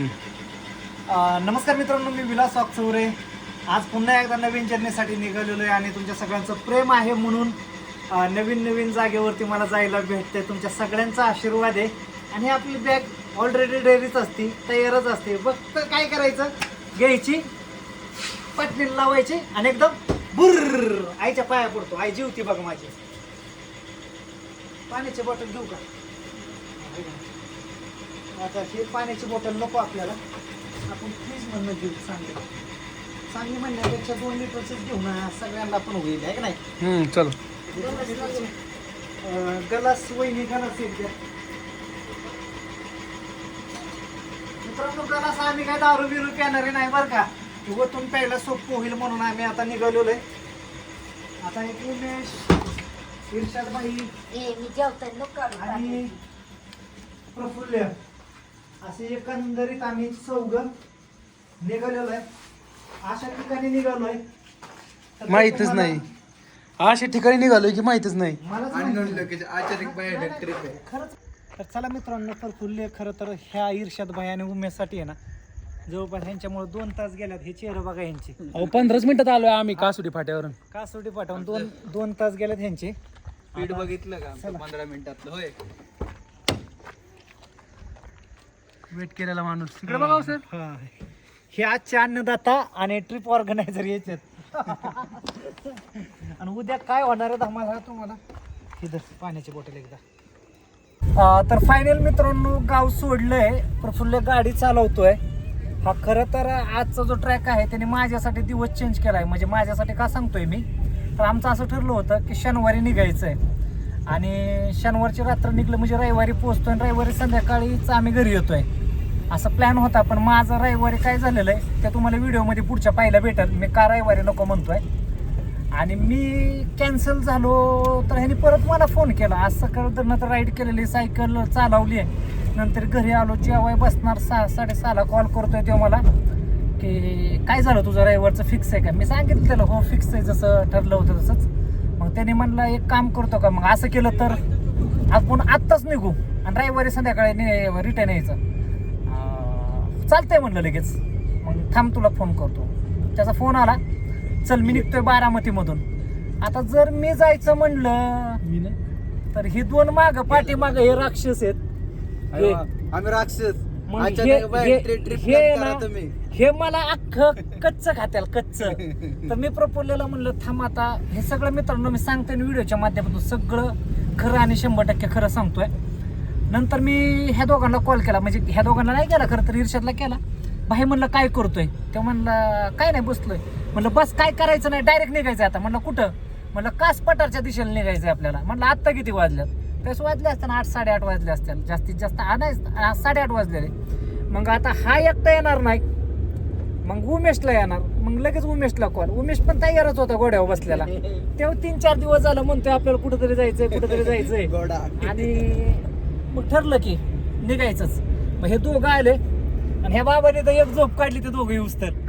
नमस्कार मित्रांनो मी विलास वाकचौरे. आज पुन्हा एकदा नवीन जर्नीसाठी निघालेलो आहे आणि तुमच्या सगळ्यांचं प्रेम आहे म्हणून नवीन नवीन जागेवरती मला जायला भेटते तुमच्या सगळ्यांचा आशीर्वाद आहे. आणि आपली बॅग ऑलरेडी रेडीच असते तयारच असते. फक्त काय करायचं? घ्यायची पटणी लावायची आणि एकदम बुर्र आईच्या पाया पडतो. आई जीवती बघ माझी. पाण्याची बॉटल घेऊ का? आता हे पाण्याची बॉटल नको आपल्याला. आपण फ्रीज मधनं घेऊ चांगली. चांगली म्हणण्यापेक्षा दोन लिटरचीच घेऊ ना सगळ्यांना पण होईल आहे का नाही? हम्म चलो. अं, गलास वहिनी गलास एक द्या. मित्रांनो गलास आम्ही काय दारू बिरू पिणारे नाही बरं का. उगतून प्यायला सोपं होईल म्हणून आम्ही आता निघालेलो आहे. आता एक उमेश इर्षाद बाई ए मी जेवताना नको काढू आणि. प्रफुल्ल. असे एकंदरीत आम्ही चौघ निघालेलो आहे. अशा ठिकाणी निघालोय तर माहीतच नाही. अशा ठिकाणी निघालोय की माहीतच नाही. आहे. खरंच तर चला मित्रांनो प्रफुल्ल खरं तर ह्या ईर्षाद भाई आणि उमेशसाठी आहे ना जवळपास ह्यांच्यामुळे दोन तास गेल्यात हे चेहरे बघा यांचे अहो पंधराच मिनिटात आलोय आम्ही कासुटी फाट्यावरून. कासोटी पाठवून दोन दोन तास गेल्यात ह्यांचे. स्पीड बघितलं का? पंधरा मिनिटातलं होय. वेट केलेला माणूस. इकडे बघा सर हा. हे आजचे अन्नदाता आणि ट्रिप ऑर्गनायझर याच्यात आणि उद्या काय होणार आहे आम्हाला तुम्हाला? इथं पाण्याची बॉटल एकदा. अं, तर फायनल मित्रांनो गाव सोडलंय. प्रफुल्ल गाडी चालवतोय. हा खरं तर आजचा जो ट्रॅक आहे त्याने माझ्यासाठी दिवस चेंज केलाय. म्हणजे माझ्यासाठी का सांगतोय मी? तर आमचं असं ठरलं होतं की शनिवारी निघायचं आहे आणि शनिवारची रात्र निघलं म्हणजे रविवारी पोहोचतोय आणि रविवारी संध्याकाळीच आम्ही घरी येतोय. असं प्लॅन होता पण माझं रविवारी काय झालेलं आहे ते तुम्हाला व्हिडिओमध्ये पुढच्या पाहायला भेटेल. मी का रविवारी नको म्हणतोय. आणि मी कॅन्सल झालो तर ह्याने परत मला फोन केला. आज सकाळ तर राईड केलेली सायकल चालवली आहे. नंतर घरी आलो जेव्हा बसणार सहा साडेसहाला कॉल करतोय तेव्हा मला. की काय झालं तुझं रविवारचं फिक्स आहे का? मी सांगितलं त्याला हो फिक्स आहे जसं ठरलं होतं तसंच. मग त्याने म्हणलं एक काम करतो का? मग असं केलं तर आपण आत्ताच निघू. आणि रविवारी संध्याकाळी रिटर्न यायचं. चालतंय म्हणलं लगेच. मग थांब तुला फोन करतो. त्याचा फोन आला. चल मी निघतोय बारामतीमधून. आता जर मी जायचं म्हणलं मी ना तर ही दोन माग पाठी माग हे राक्षस आहेत. हे- आम्ही राक्षस. मग हे- अचानक बाहेर हे- ट्रिप हे करा ना, तुम्ही. हे मला अख्खं कच्च खात्याल कच्च. तर मी प्रपोजलेला म्हणलं थांब आता. हे सगळं मित्रांनो मी सांगतोय व्हिडिओच्या माध्यमातून सगळं खरं आणि शंभर टक्के खरं सांगतोय. नंतर मी ह्या दोघांना कॉल केला. म्हणजे ह्या दोघांना नाही केला खरं तर इर्षदला केला. भाई म्हणलं काय करतोय? ते म्हणलं काय नाही बसलोय. म्हणलं बस काय करायचं नाही डायरेक्ट निघायचं आता. म्हणलं कुठं? म्हणलं कास पठारच्या दिशेला निघायचं आपल्याला. म्हणलं आत्ता किती वाजल्यात? त्यास वाजले असताना आठ साडेआठ वाजले असतील जास्तीत जास्त आ, नाही आ, साडेआठ वाजलेले. मग आता हा एकटा येणार नाही. मग उमेशला येणार. मग लगेच उमेशला कॉल उमेश पण तयारच होता घोड्यावर बसलेला. तेव्हा तीन चार दिवस झालं म्हणतोय आपल्याला कुठेतरी जायचंय कुठेतरी जायचंय. आणि मग ठरलं की निघायचंच. मग हे दोघं आले आणि ह्या बाबाने तर एक झोप काढली ते दोघं येऊस तर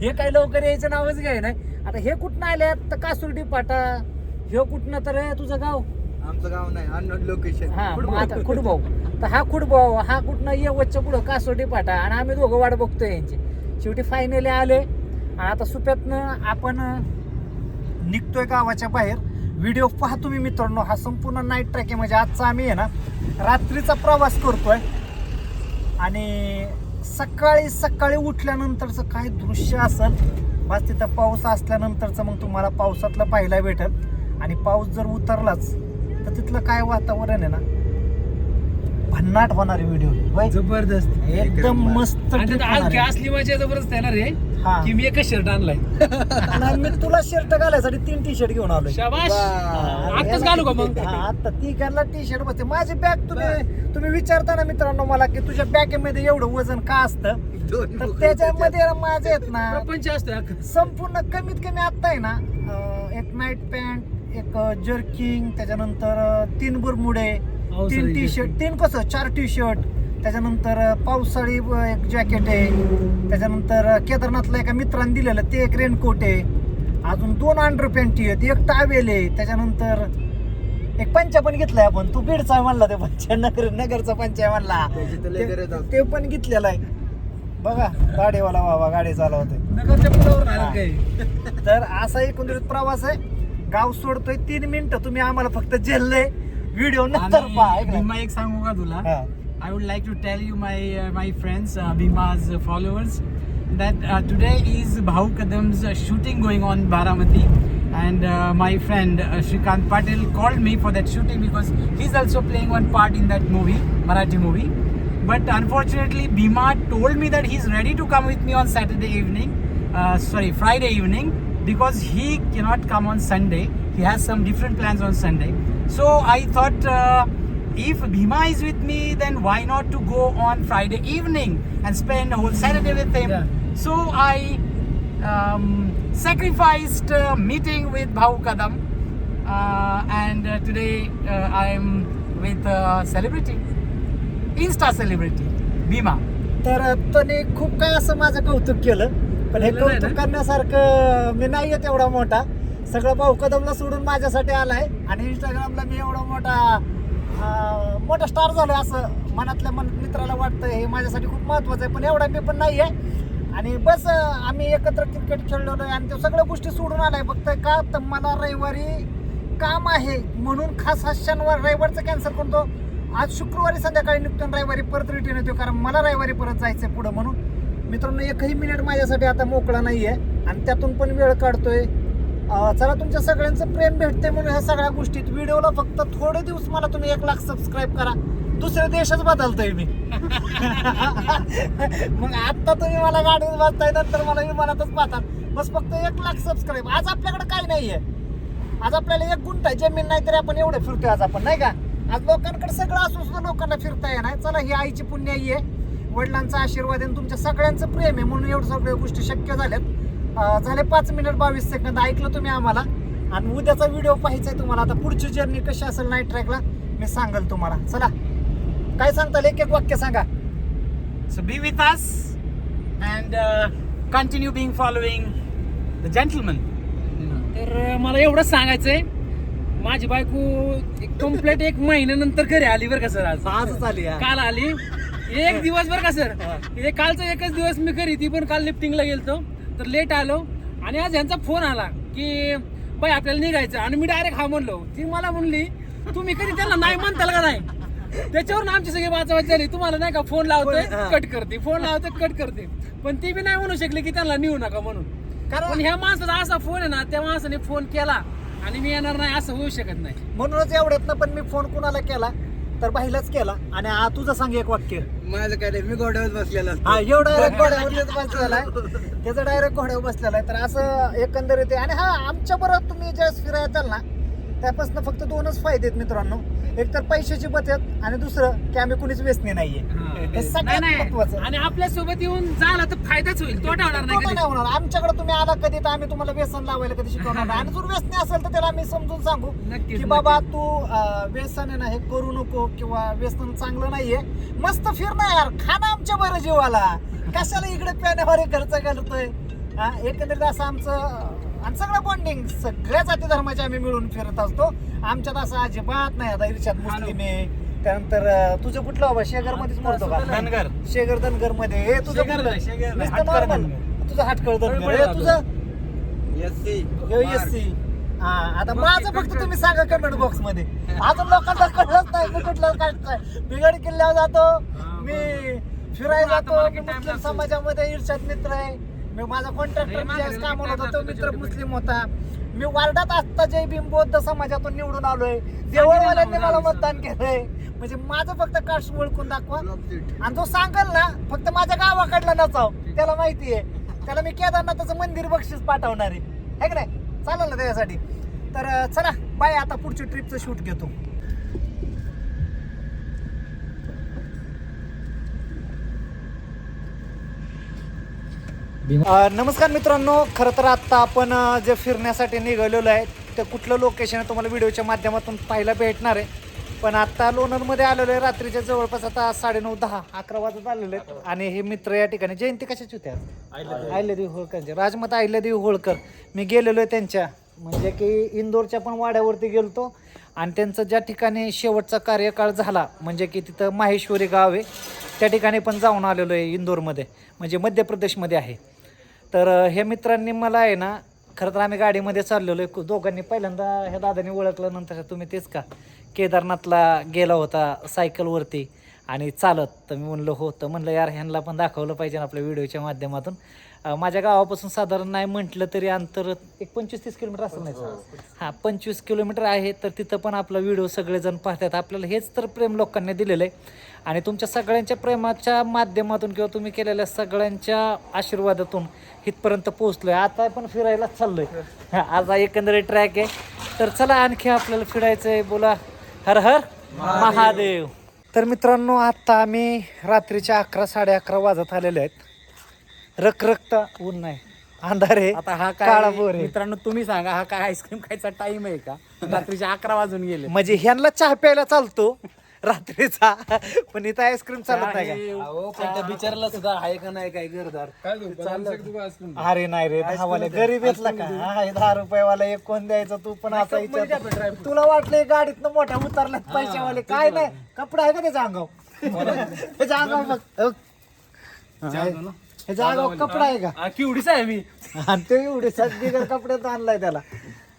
हे काही लवकर यायचं नावच घ्याय नाही. आता हे कुठनं आले? तर कासुर्डी पाटा हे कुठनं तर हे तुझं गाव? आमचं गाव नाही अननोन लोकेशन हा मग आता खुडभाऊ तर हा खुडभाऊ हा कुठनं ये वच्च्या पुढं कासोटी पाटा आणि आम्ही दोघं वाट बघतोय यांची. शेवटी फायनली आले. आणि आता सुप्यातनं आपण निघतोय गावाच्या बाहेर. व्हिडिओ पाहा तुम्ही मित्रांनो. हा संपूर्ण नाईट ट्रॅक आहे. म्हणजे आजचा आम्ही आहे ना रात्रीचा प्रवास करतोय. आणि सकाळी सकाळी उठल्यानंतरचं काय दृश्य असेल बस तिथं पाऊस असल्यानंतरचं मग तुम्हाला पावसातलं पाहायला भेटेल. आणि पाऊस जर उतरलाच तर तिथलं काय वातावरण आहे ना भन्नाट होणारे व्हिडिओ जबरदस्त. एकदम मस्त आहे. असली मजा जबरदस्त आहे ना रे हा. की मी एकच शर्ट आणलाय. आणि मी तुला शर्ट घालायसाठी तीन टी शर्ट घेऊन आलोय. शाबाश वा. आत्ताच घालू का मग? हा, आता ती घालला टी शर्ट बसते. माझी बॅग तुम्ही तुम्ही विचारता ना मित्रांनो मला की तुझ्या बॅगेमध्ये एवढं वजन का असतं? तर त्याच्यामध्ये माझे आहेत ना प्रपंच असतो. संपूर्ण कमीत कमी आता आहे ना अं, एक नाईट पॅन्ट एक जर्किंग त्याच्यानंतर अं, तीन बुरमुडे तीन टी शर्ट. तीन कसं? चार टी शर्ट त्याच्यानंतर पावसाळी एक जॅकेट आहे. त्याच्यानंतर केदारनाथला एका मित्राने दिलेलं ते एक रेनकोट आहे. अजून दोन अंडर पॅन्टी आहेत. एक टावेल आहे. त्याच्यानंतर एक पंचा पण घेतलाय आपण. तू बीडचा आहे म्हणला ते पंचा. नगर नगरचा पंचा म्हणला. ते- पण घेतलेला आहे. बघा गाडीवाला बाबा गाडी चालवते तर असा एकंदरीत प्रवास आहे. गाव सोडतोय तीन मिनिटं. तुम्ही आम्हाला फक्त झेललंय व्हिडिओ नंतर पहा आणि ऐक ना. भीमा एक सांगू का तुला हा. I would like to tell you, my uh, my friends, uh, Bhima's uh, followers, that uh, today is Bhau Kadam's uh, shooting going on Baramati, and uh, my friend uh, Shrikant Patel called me for that shooting because he's also playing one part in that movie, Marathi movie. But unfortunately, Bhima told me that he's ready to come with me on Saturday evening, uh, sorry, Friday evening, because he cannot come on Sunday. He So I thought. Uh, if Bhima is with me, then why not to go on Friday evening and spend a whole Saturday with him? Yeah. So I um, sacrificed uh, meeting with Bhau Kadam, uh, and uh, today uh, I am with a celebrity, Insta celebrity, Bhima. तर त्याने खूप काय असं माझं कौतुक केलं पण हे नाही कौतुक? करण्यासारखं मी नाहीये तेवढा मोठा सगळं भाऊ कदमला सोडून माझ्यासाठी आलाय. आणि इंस्टाग्रामला मी एवढा मोठा मोठा स्टार झालो असं मनातल्या मन मित्राला वाटतं हे माझ्यासाठी खूप महत्वाचं आहे. पण एवढा मी पण नाही आहे आणि बस आम्ही एकत्र क्रिकेट खेळलेलो आहे आणि ते सगळ्या गोष्टी सोडून आलाय. फक्त का? तर मला रविवारी काम आहे. म्हणून खास हा शनिवार रविवारचा कॅन्सल करतो. आज शुक्रवारी संध्याकाळी निघतो रविवारी परत रिटर्न येतो. कारण मला रविवारी परत जायचं आहे पुढं म्हणून. मित्रांनो एकही मिनिट माझ्यासाठी आता मोकळा नाही आहे आणि त्यातून पण वेळ काढतोय. चला तुमच्या सगळ्यांचं प्रेम भेटते म्हणून ह्या सगळ्या गोष्टीत. व्हिडिओला फक्त थोडे दिवस मला तुम्ही एक लाख सबस्क्राईब करा. दुसरे देशच बदलतोय मी. मग आता तुम्ही मला गाडीत बसताय नंतर मला विमानातच पाहतात. बस फक्त एक लाख सबस्क्राईब आज आपल्याकडे काही नाहीये. आज आपल्याला एक गुंठा आहे. जमीन नाही तरी आपण एवढं फिरतोय आज आपण नाही का? आज लोकांकडे सगळं असून सुद्धा लोकांना फिरता येणार. चला ही आईची पुण्याई आहे. वडिलांचा आशीर्वाद आणि तुमच्या सगळ्यांचं प्रेम आहे म्हणून एवढं सगळ्या गोष्टी शक्य झाल्यात. झाले पाच मिनिट बावीस सेकंद ऐकलं तुम्ही आम्हाला? आणि उद्याचा व्हिडिओ पाहायचा आहे तुम्हाला. आता पुढची जर्नी कशी असेल नाईट ट्रॅकला मी सांगेल तुम्हाला. चला. काय सांगताल? एक एक वाक्य सांगा. Be with us and uh, continue being following the gentleman. तर अं, मला एवढंच सांगायचंय माझी बायको कंप्लीट एक महिन्यानंतर घरी आली बरं का सर आज? आजच आली. काल आली. एक दिवस बरं का सर? हे. कालचा एकच दिवस मी घरी ती पण काल लिफ्टिंगला गेलतो. तर लेट आलो. आणि आज यांचा फोन आला की बाई आपल्याला निघायचं आणि मी डायरेक्ट हा म्हणलो. ती मला म्हणली तुम्ही कधी त्यांना नाही म्हणताल का नाही? त्याच्यावरून आमची सगळी वाचावाच झाली. तुम्हाला नाही का फोन लावतोय. कट करते. फोन लावतोय कट करते. पण ती बी नाही म्हणू शकली की त्यांना नेऊ नका म्हणून. कारण- ह्या माणसाचा असा फोन आहे ना त्या माणसाने फोन केला आणि मी येणार नाही असं होऊ शकत नाही. म्हणूनच एवढ्यात ना पण मी फोन कुणाला केला? तर बाईलाच केला. आणि आ तुझं सांग एक वाक्य. माझं काय नाही मी घोड्यावर बसलेला असतो. हा एवढा डायरेक्ट घोड्यावरच बसलेला आहे त्याचा डायरेक्ट घोड्यावर बसलेला आहे तर असं एकंदरीत आहे. आणि हा आमच्या बरोबर तुम्ही ज्यावेळेस फिरायला ना त्यापासून फक्त दोनच फायदे आहेत मित्रांनो. एक तर पैशाची बचत आणि दुसरं की आम्ही कुणीच व्यसनी नाहीये. हे. नाही सगळ्यात नाही. महत्वाचं आणि आपल्यासोबत येऊन झाला तर फायदाच होईल. तोटा होणार नाही कधी. होणार. आमच्याकडे तुम्ही आला कधी तर आम्ही तुम्हाला व्यसन लावायला कधी शिकवणार नाही. आणि जर व्यसनी असेल तर त्याला आम्ही समजून सांगू नक्कीच, की बाबा तू अं, व्यसन आहे ना हे करू नको किंवा व्यसन चांगलं नाहीये. मस्त फिर ना यार. खाना आमच्या बरं जीवाला. कशाला इकडे प्याण्यावर खर्च करतोय हा एकंदरीत असं आमचं आणि सगळं बॉन्डिंग सगळ्या जाती धर्माचे आम्ही मिळून फिरत असतो. आमच्यात असं अजिबात नाही आता इर्षात मुस्लिम आहे. त्यानंतर तुझं कुठलं बाबा? शेगर मध्येच मोडतो का? धनगर. शेगर धनगरमध्ये हे तुझं कुठलं? तुझं हाटकळ धनगर. हे. तुझं? SC. S C. हा आता माझं फक्त तुम्ही सांगा कमेंट बॉक्समध्ये अजून लोकांना कळत नाही मी कुठलं काय बिगड किल्ल्यावर जातो. मी फिरायला जातो. मुस्लिम? समाजामध्ये इर्षाद मित्र आहे. मी माझा कॉन्ट्रॅक्टर किती होता तो मित्र मुस्लिम होता. मी वार्डात असता जय भीम बौद्ध समाजातून निवडून आलोय देवळवाल्यांनी मला मतदान केलंय. म्हणजे माझं फक्त कास्ट ओळखून दाखवा. आणि तो सांगल ना फक्त माझ्या गावाकडला नचाव. त्याला माहिती आहे. त्याला मी केदारनाथाचं मंदिर बक्षीस पाठवणार आहे. है की नाही? चालेल ना त्याच्यासाठी? तर चला बाय आता पुढची ट्रिपचं शूट घेतो. नमस्कार मित्रांनो खरं तर आत्ता आपण जे फिरण्यासाठी निघालेलो आहे ते कुठलं लोकेशन आहे तुम्हाला व्हिडिओच्या माध्यमातून पाहायला भेटणार आहे. पण आता लोणरमध्ये आलेलो आहे रात्रीच्या जवळपास आता साडेनऊ दहा अकरा वाजत आलेले आहेत. आणि हे मित्र या ठिकाणी जयंती कशाची होत्या अहिल्यादेवी होळकरचे राजमाता अहिल्यादेवी होळकर. मी गेलेलो आहे त्यांच्या म्हणजे की इंदोरच्या पण वाड्यावरती गेलतो. आणि त्यांचं ज्या ठिकाणी शेवटचा कार्यकाळ झाला म्हणजे की तिथं माहेश्वरी गाव आहे त्या ठिकाणी पण जाऊन आलेलो आहे इंदोरमध्ये म्हणजे मध्य प्रदेशमध्ये आहे. तर हे मित्रांनी मला आहे ना खरं तर आम्ही गाडीमध्ये चाललेलो आहे. दोघांनी पहिल्यांदा ह्या दादांनी ओळखलं नंतर तुम्ही तेच का केदारनाथला गेला होता सायकलवरती आणि चालत. तर मी म्हणलं हो. तर म्हणलं यार ह्यांना पण दाखवलं पाहिजे ना आपल्या व्हिडिओच्या माध्यमातून. माझ्या गावापासून साधारण नाही म्हटलं तरी अंतर एक पंचवीस तीस किलोमीटर असं नाही हां पंचवीस किलोमीटर आहे. तर तिथं पण आपला व्हिडिओ सगळेजण पाहतात. आपल्याला हेच तर प्रेम लोकांनी दिलेलं आहे. आणि तुमच्या सगळ्यांच्या प्रेमाच्या माध्यमातून किंवा तुम्ही केलेल्या सगळ्यांच्या आशीर्वादातून इथपर्यंत पोहोचलोय. आता पण फिरायला चाललोय. आज हा एकंदरीत ट्रॅक आहे. तर चला आणखी आपल्याला फिरायचं आहे बोला. हर हर महादेव. तर मित्रांनो आता आम्ही रात्रीच्या अकरा साडे अकरा वाजत आलेले आहेत. रखरखता ऊन नाही. अंधार आहे. आता हा काळा काय बोर आहे. मित्रांनो तुम्ही सांगा हा काय आईस्क्रीम खायचा टाइम आहे का? रात्रीचे अकरा वाजून गेले. म्हणजे ह्यांना चहा प्यायला चालतो. रात्रीचा. पण इथं आईस्क्रीम चालत नाही का अहो पण त्या बिचाराला सुद्धा आहे का नाही काय घरदार? अरे नाही रे दहावाले गरीब येतला का? हा, हे दहा रुपयावाला एक कोण द्यायचा? तू पण असा विचार तुला वाटलं गाडीत मोठ्या उतरल्यात पैशावाले? काय नाही. कपडा आहे का त्याच्या अंगावर? त्याच्या अंगावर बघ. अ. ह्याच्या अंगावर कपडा आहे का? आहे मी. आणि ते एवढे बिगर कपड्यात आणलाय त्याला.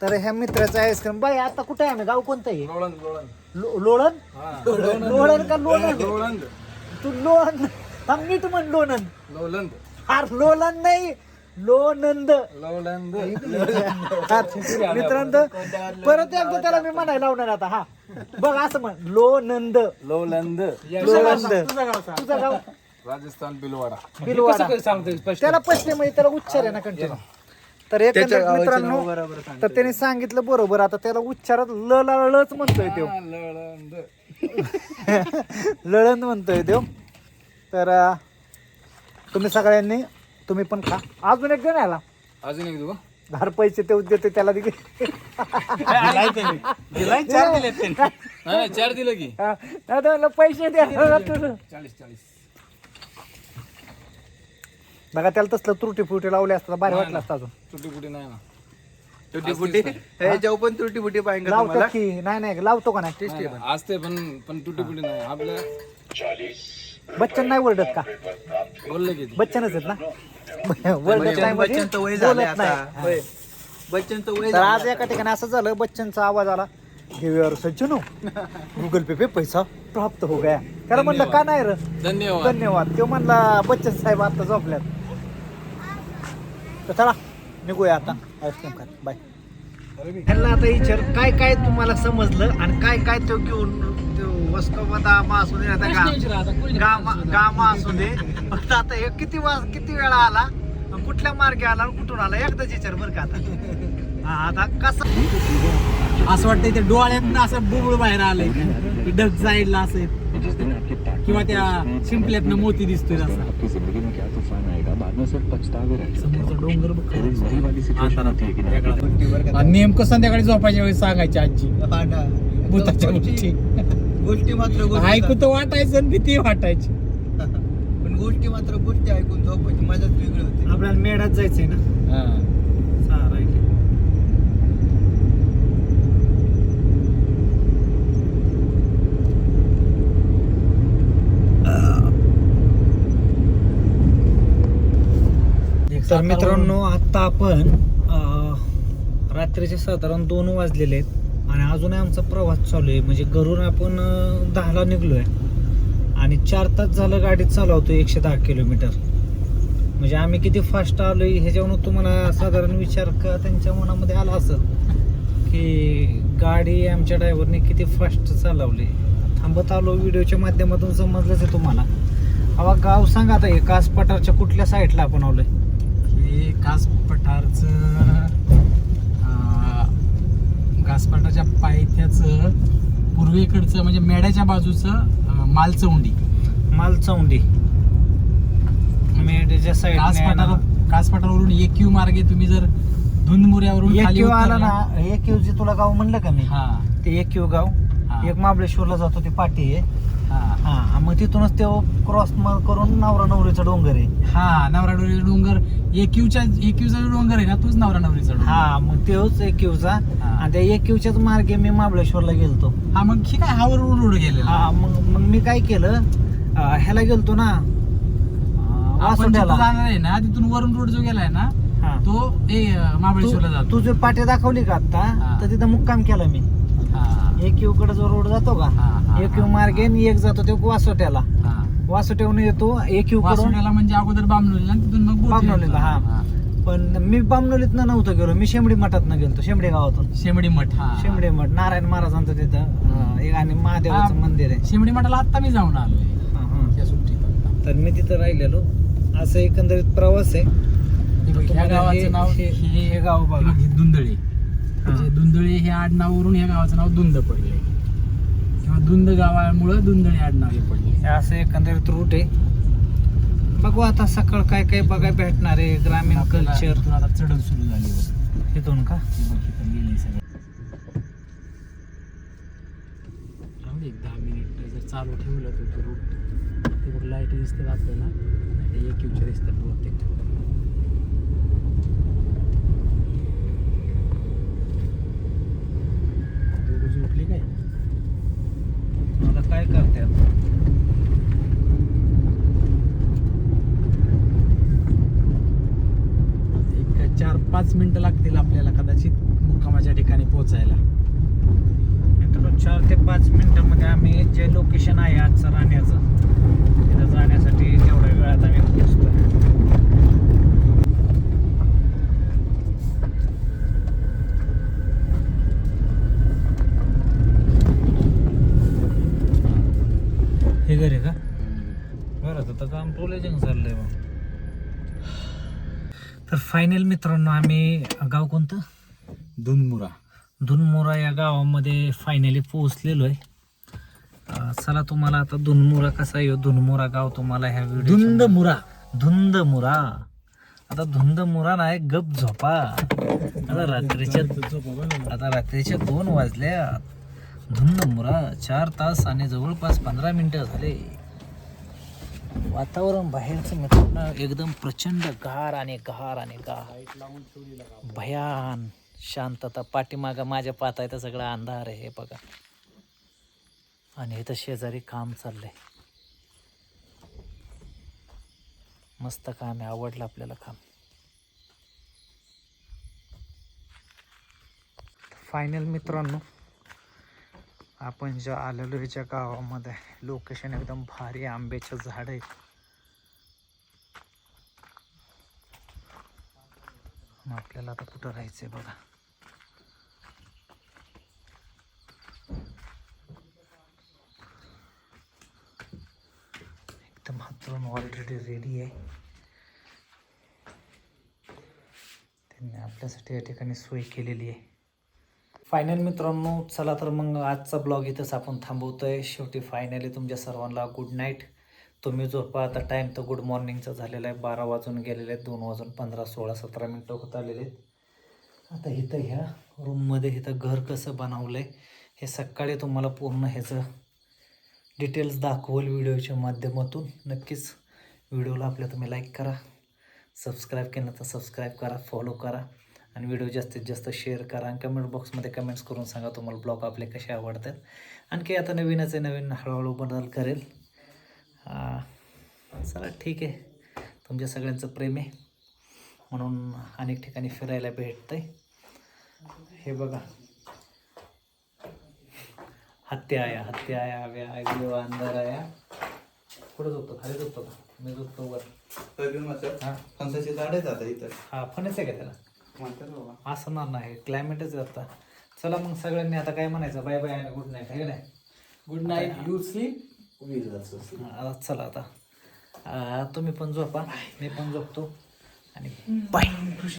तर ह्या मित्राचा आईस्क्रीम बाई आता कुठे आहे आम्ही? गाव कोणतं आहे? लो- लोणंद लोणंद का लोणंद तू लोणंद थांब नीट म्हण लोणंद लोलंद अरे लोणंद नाही. लोणंद लोलंद मित्रांनो परत एकदा त्याला मी म्हणायला लावणार आता हा. बघ असं म्हण. लोणंद लोलंद लोणंद तुझं गाव राजस्थान बिलवाडा. बिलवाडा. सांगतोय त्याला प्रश्न म्हणजे त्याला उच्चार आहे ना कंटिन्यू तर एक त्याच्या गावाचे मित्रांनो नाव बरोबर सांगतोय. तर त्याने सांगितलं बरोबर. आता त्याला उच्चारात ल ला लच म्हणतोय तो. लोलंद लळण म्हणतोय देव तर अं, तुम्ही सगळ्यांनी तुम्ही पण खा. अजून एक जण आला. अजून एक देऊ धार पैसे ते देते त्याला दिले चार दिले त्यांनी. चार दिलं की. हा, नाही तर म्हणलं पैसे द्या. चाळीस चाळीस. बघा त्याला तसलं त्रुटी फुटी लावले असतात भारी वाटलं असतं अजून. तुटी फुटी नाही ना. तुटी फुटी ह्याच्यावर पण तुटी फुटी पाहिजे लावतो की नाही नाही लावतो का नाही? असते पण. पण तुटी फुटी नाही. आपल्या बच्चन नाही ओरडत का? बोललं की बच्चनच आहेत ना? ओरडत नाही म्हणजे बच्चनचं वय झालंय बोलत आता. नाही. होय. बच्चनचं वय तर आज एका ठिकाणी असं झालं बच्चनचा आवाज आला. घेऊयावर सज्जनो गुगल पे पे पैसा प्राप्त हो गया. त्याला म्हणलं का नाही र? धन्यवाद. धन्यवाद. तो म्हणला बच्चन साहेब आता झोपल्यात. तर चला निघूया आता. आईस्क्रीम खात. बाय त्यांना आता विचार काय काय तुम्हाला समजलं आणि काय काय तो घेऊन तो वस्तुबदामा असू दे आता गामा गामा असू दे. पण आता हे किती वाज किती वेळा आला? आणि कुठल्या मार्गे आला आणि कुठून आला? एकदाच विचार बरं का आता. हा, आता कसं असं वाटतंय ते डोळ्यात असं बुबुळ बाहेर आलंय. डग साईडला असेल किंवा त्या शिंपल्यातनं मोती दिसतोय असा आपकी जिंदगी में क्या तूफान आएगा बाद में सिर्फ पछतावे रहेंगे समोरचा डोंगर बघ. फिर वही वाली सिचुएशन होती है कि नहीं? आणि नेमकं संध्याकाळी झोपायच्या वेळेस सांगायची आजी. भूताच्या गोष्टी. गोष्टी. मात्र गोष्टी. ऐकू तर वाटायचं आणि भीती वाटायची. पण गोष्टी मात्र गोष्टी ऐकून झोपायची मजाच वेगळी होती. आपल्याला मेढ्यात जायचंय ना आहे. तर मित्रांनो आता आपण रात्रीचे साधारण दोन वाजलेले आहेत आणि अजूनही आमचा प्रवास चालू आहे. म्हणजे घरून आपण दहाला निघलोय आणि चार तास झालं गाडी चालवतो एकशे दहा किलोमीटर. म्हणजे आम्ही किती फास्ट आलोय ह्याच्यावरून तुम्हाला साधारण विचार का त्यांच्या मनामध्ये आला असेल की गाडी आमच्या ड्रायव्हरने किती फास्ट चालवली? थांबत आलो व्हिडिओच्या माध्यमातून समजलंच आहे तुम्हाला. अवा गाव सांगा आता हे कास पठारच्या कुठल्या साईडला आपण आलोय? हे कास पठारचं कासपठारच्या पायथ्याचं पूर्वेकडचं म्हणजे मेढ्याच्या बाजूचं मालचौंडी. मालचौंडी. मेढ्याच्या कास साईड पठार कास पठारावरून एक यू मार्गे तुम्ही जर धुंदमुऱ्यावरून खाली एक आला ना एक यू जे तुला गाव म्हणलं का मी? हा. ते एक यू गाव. एक महाबळेश्वरला जातो ते पाटी आहे. हा. मग तिथूनच ते क्रॉस करून नवरा नवरीचा डोंगर आहे. हा नवरा डोंगर. एकयूच्या एकयूचा जो डोंगर आहे ना तोच नवरा नवरीचा डोंगर. हा मग तेच एकयूचा हा. आणि त्या एकयूच्याच मार्गे मी महाबळेश्वरला गेलतो. हा मग ठीक आहे हावर रोड रोड गेलेला. हा मग मग मी काय केलं अं, ह्याला गेलतो ना अं, आपण जिथं वासोट्याला जाणार आहे ना तिथून वरून रोड जो गेलाय ना हा. तो ए अं, महाबळेश्वरला तू- जातो. तू जे पाट्या दाखवली का आता. तर तिथं मुक्काम केला मी. हा. एक यू कडे जो रोड जातो का हा, हा, एक यू हा. मार्गे आणि एक जातो तो वासोट्याला. हा. वासोट्याहून येतो एक यू वासुण्याला म्हणजे अगोदर बामणोलीला आणि तिथून मग येतो. हा. हा. पण मी बामनोलीतनं नव्हतो गेलो मी शेंबडी मठातनं गेलतो शेंबडी गावातून शेमडी मठ हा शेंबडी मठ नारायण महाराजांचं तिथं अं, एक आणि महादेवाचं हा. मंदिर आहे शेमडी मठाला आता मी जाऊन आलोय हा, हा. त्या सुट्टीत आता. तर मी तिथं राहिलेलो असं एकंदरीत प्रवास आहे हे बघ, ह्या तुम्हाला गावाचं नाव हे- हे हे गाव बघा. हे बघ, हे दुंदळी हा. म्हणजे दुंदळी हे ह्या गावाचं नाव दुंद पडले दुंद गावामुळे दुंदळी आडनाव पडले. असं एकंदरीत रूट आहे. बघू आता सकाळ काय काय बघायला भेटणार आहे ग्रामीण कल्चर आता चढण सुरू झाली बघ. इथून का? हे बघ, लिहिलंय सगळं. राहू दे एक दहा मिनिट जर चालू ठेवलं तर तो रूट ते बघ लाइट दिसतात आपल्याला. आणि ते एक फ्युचर दिसतात बहुतेक. दोघं झोपली काय? मला काय करते एक चार पाच मिनटं लागतील आपल्याला कदाचित मुक्कामाच्या ठिकाणी पोहोचायला. मित्रांनो चार ते पाच मिनटामध्ये आम्ही जे लोकेशन आहे आजचं राहण्याचं तिथं जाण्यासाठी तेवढ्या वेळात आम्ही पोहोचतो हे घरी का? बरं तर काम टोलेजिंग चाललंय मग. तर फायनल मित्रांनो आम्ही गाव कोणतं? दुनमुरा धुनमुरा या गावामध्ये फायनली पोहोचलेलो आहे. चला तुम्हाला आता धुनमुरा कसा येऊ धुनमुरा गाव तुम्हाला ह्या व्हिडिओ धुंद मुरा धुंद मुरा आता धुंद मुरा नाही गप झोपा आता रात्रीच्या आता रात्रीच्या दोन वाजल्या धुंद मुरा चार तास आणि जवळपास पंधरा मिनटं झाले. वातावरण बाहेरचं मित्रांनो एकदम प्रचंड गार आणि गार आणि गार. भयान शांतता पाठीमागं माझ्या पाहता तर सगळं अंधार आहे हे बघा. आणि इथं शेजारी काम चाललंय. मस्त काम आहे आवडलं आपल्याला काम. फायनल मित्रांनो आपण ज्या आलेलोच्या आहे गावामध्ये लोकेशन एकदम भारी आंब्याचं झाड आहे मग आपल्याला आता कुठं राहायचंय बघा. एकदम हातरून ऑलरेडी रेडी आहे. त्यांनी आपल्यासाठी या ठिकाणी सोय केलेली आहे. फायनल मित्रांनो चला तर मग आजचा ब्लॉग इथंच आपण थांबवतो आहे शेवटी फायनली तुमच्या सर्वांना गुड नाईट तुम्ही झोपा आता टाईम तर गुड मॉर्निंगचा झालेला आहे. बारा वाजून गेलेले आहेत दोन वाजून पंधरा सोळा सतरा मिनटं होत आलेले आहेत. आता इथं ह्या रूममध्ये इथं घर कसं बनवलं आहे हे सकाळी तुम्हाला पूर्ण ह्याचं डिटेल्स दाखवल व्हिडिओच्या माध्यमातून. नक्कीच व्हिडिओला आपल्या तुम्ही लाईक करा सबस्क्राईब केलं तर सबस्क्राईब करा फॉलो करा. आणि व्हिडिओ जास्तीत जास्त शेअर करा आणि कमेंट बॉक्समध्ये कमेंट्स करून सांगा तुम्हाला ब्लॉग आपले कसे आवडतात. आणखी आता नवीनच आहे नवीन हळूहळू बदल करेल. चला ठीक आहे. तुमच्या सगळ्यांचं प्रेम आहे. म्हणून अनेक ठिकाणी फिरायला भेटतंय. हे बघा. हत्या आया हत्या आया व्या आयो अंदर आया कुठं झोपतो? खाली झोपतो का? मी झोपतो वर. हा. फणसाचे झाड आहेत आता इथं. हा फणस आहे का त्याला? असणार नाही क्लायमेटच आता. चला मग सगळ्यांनी आता काय म्हणायचं? बाय बाय आणि गुड नाईट आहे का नाही? गुड नाईट यू स्लीप चला आता. तुम्ही पण झोपा. मी पण झोपतो. आणि बाय